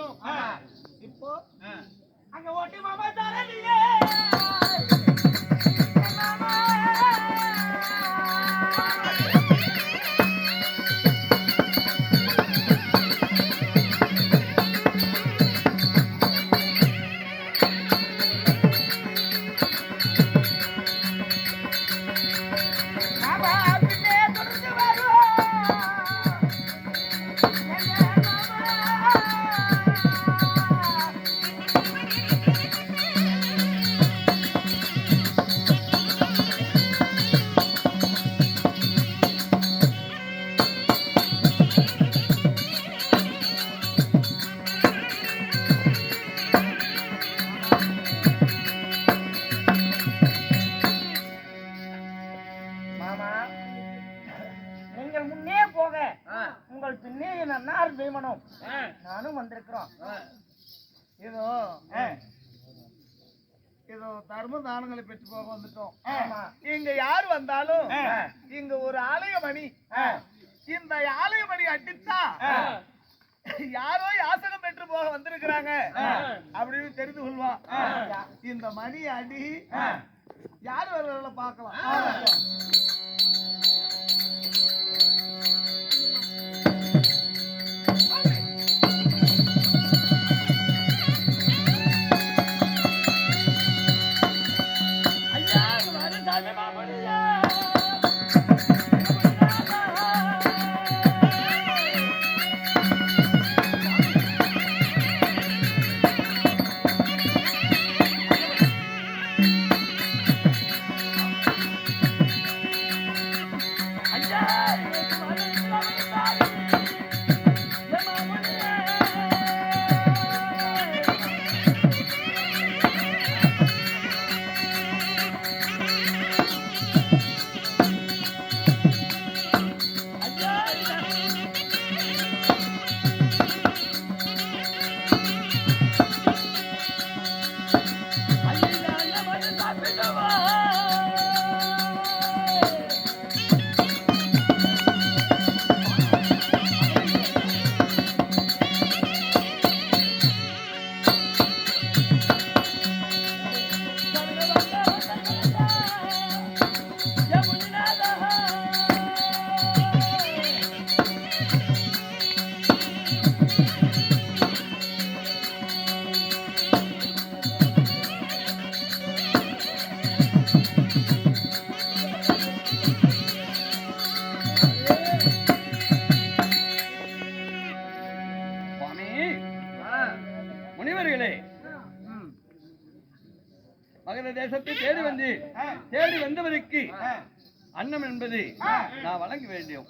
வந்துட்டோம் இப்போ அங்க ஓட்டி மாமா பின்னே நன்னார் பீமனும் நானும் வந்திருக்கிறோம். இதோ இதோ தர்ம தானங்களை பெற்று போக வந்துட்டோம். இங்க யார் வந்தாலும். இங்க ஒரு ஆலயமணி. இந்த ஆலயமணி அடித்தா யாரோ யாசகம் பெற்று போக வந்திருக்கிறாங்க அப்படின்னு தெரிந்து கொள்வான் இந்த மணி அடி யார் வர்றவங்கள பார்க்கலாம்? மகர தேசத்தை தேடி வந்து தேடி வந்தவருக்கு அன்னம் என்பது நான் வழங்க வேண்டும்.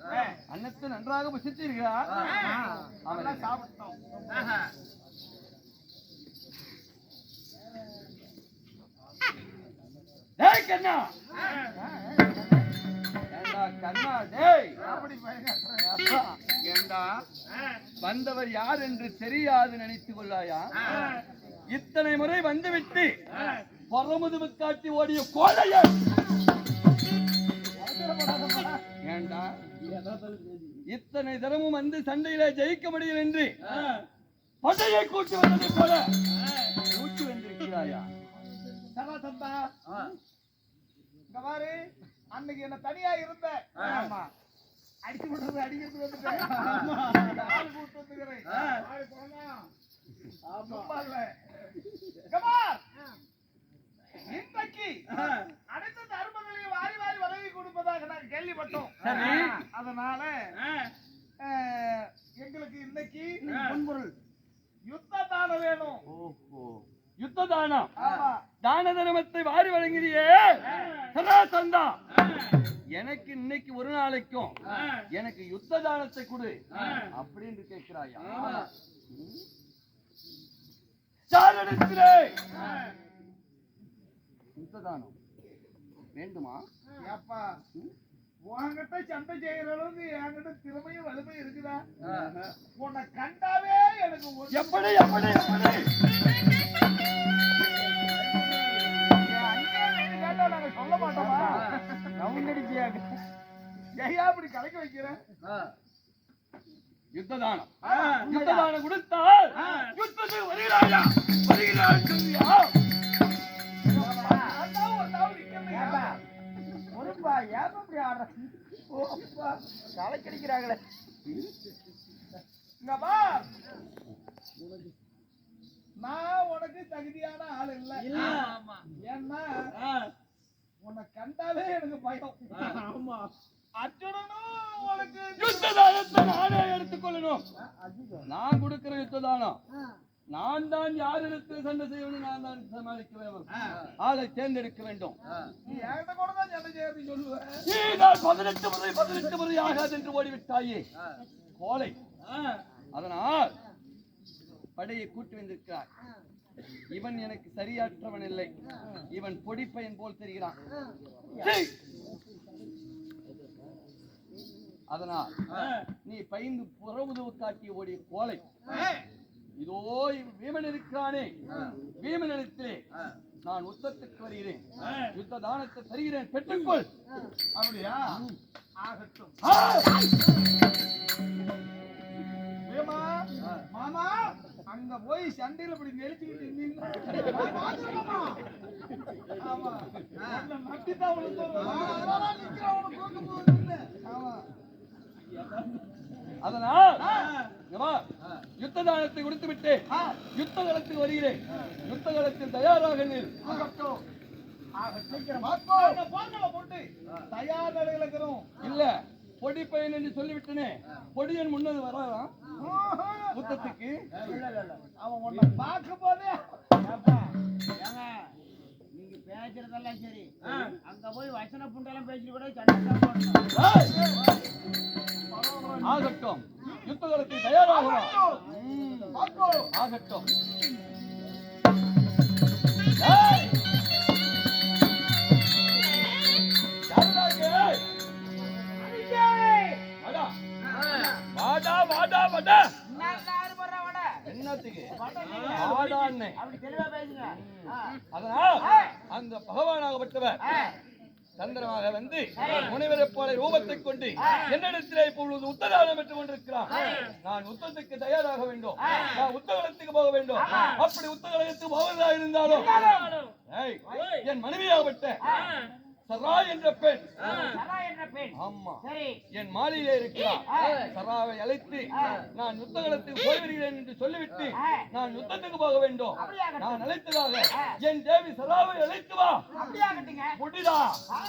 அன்னத்தை நன்றாக புசித்தீர்களா? ஆமாம். சாப்பிட்டோம். டேய் கண்ணா! ஏண்டா கண்ணா டேய்! அப்படி ஏண்டா? வந்தவர் யார் என்று தெரியாது நினைத்துக் கொள்ளாயா? இத்தனை முறை வந்துவிட்டு பரமுதுவு காட்டி ஓடிய கோழையன் ஏண்டா? இத்தனை தினமும் வந்து சண்டையில ஜெயிக்க முடியும் என்று படையை கூட்டி வந்ததை போல கூட்டி வந்திருக்கிறாயா? பாரு அன்னைக்கு என்ன தனியா இருந்த. ஆமா. அடிச்சு விடுறது அடிக்கிறது வந்துட்டேன். ஆள் கூட்டு வந்துக்கிறேன். இல்ல. இங்க பார். இன்றைக்கு அனைத்து தர்மங்களையும் வாரி வாரி வழங்கி கொடுப்பதாக நான் கேள்விப்பட்டோம். சரி. அதனால எங்களுக்கு இன்னைக்கு பொன்பொருள் யுத்த தானம் வேணும். யுத்த தானம். தான தர்மத்தை வாரி வழங்கிறியே. சராசந்தா எனக்கு இன்னைக்கு ஒரு நாளைக்கும் எனக்கு யுத்த தானத்தை கொடு அப்படின்னு கேட்கிறாயா. சாரடித்திரே. யுத்த தானம் வேண்டுமா ஏப்பா உன்கிட்ட சண்டை செய்யற அளவுக்கு என்கிட்ட திறமையும் வலிமையும் இருக்குதா? உன்னை கண்டாவே எனக்கு எப்படி எப்படி எப்படி? நாங்க சொல்ல மாட்டோமா? ஏயா இப்படி கலக்க வைக்கிறேன் யுத்ததானம். யுத்ததானம் கொடுத்தால் யுத்தத்துக்கு வருகிறாயா? வருகிறாய் ஏப்பா, இப்படி ஆடுற? தலைக்கடிக்கிறாங்களே. வா. நான் உனக்கு தகுதியான ஆள் இல்ல. ஏன்னா உன்னை கண்டாலே எனக்கு பயம். அர்ஜுனனும் உனக்கு யுத்ததானத்தை நானே எடுத்துக்கொள்ளணும். நான் கொடுக்கிற யுத்ததானம். நான் தான் யார் இடத்தில் சண்டை செய்யணும் நான் தான் சமாளிக்க வேண்டும் ஆளை தேர்ந்தெடுக்க வேண்டும். பதினெட்டு முறை பதினெட்டு முறை ஆகாது என்று ஓடிவிட்டாயே. கோலை அதனால் படையை கூட்டி வந்திருக்கிறார் இவன் எனக்கு சரியாற்றவன் இல்லை. இவன் பொடிப்பையன் போல் தெரிகிறான்! அதனால் நீ பயந்து புறவுதவு காட்டி ஓடிய கோலை இதோ வீமன் இருக்கிறானே. வீமனிடத்திலே நான் யுத்தத்துக்கு வருகிறேன். யுத்த தானத்தை தருகிறேன். பெற்றுக்கொள். அப்படியா? ஆகட்டும். மாமா? அங்க போய் சண்டையில இப்படி நெளிச்சுக்கிட்டு இருந்தீங்கன்னா. அதனால யுத்த தானத்தை கொடுத்து விட்டேன் யுத்த களத்துக்கு வருகிறேன் யுத்த களத்தில் தயாராக இல்ல பொடி பையன் என்று சொல்லிவிட்டனே. பொடியன் முன்னது வரான் ஆஹா. யுத்தத்துக்கு? அவன் உன்னை பார்க்கும் போதே. நீங்க பேசுறதெல்லாம் சரி. அங்க போய் வசன புண்டெல்லாம் பேசிட்டு கூட! ஆகட்டும். யுத்த களத்தில் தயாராகலாம். ஆகட்டும். அதனால் அந்த பகவானாகப்பட்டவர் சந்திரமாக வந்து முனிவரைப் போல ரூபத்தை கொண்டு என்னிடத்திலே இப்பொழுது உத்தரவாதம் பெற்றுக் கொண்டிருக்கிறான். நான் உத்தரத்துக்கு தயாராக வேண்டும். நான் உத்தகலத்துக்கு போக வேண்டும். அப்படி உத்தகலத்துக்கு போவதா இருந்தாலும் என் என் மனைவியாகப்பட்ட சரா என்ற பெண். சரா என்ற பெண். ஆமா. சரி. என் மாளிகையிலே இருக்கிறார். சராவை அழைத்து நான் யுத்தகலத்துக்கு போய் வருகிறேன் என்று சொல்லிவிட்டு நான் யுத்தத்துக்கு போக வேண்டும். நான் அழைத்ததாக என் தேவி சராவை அழைத்து வா. ஆ.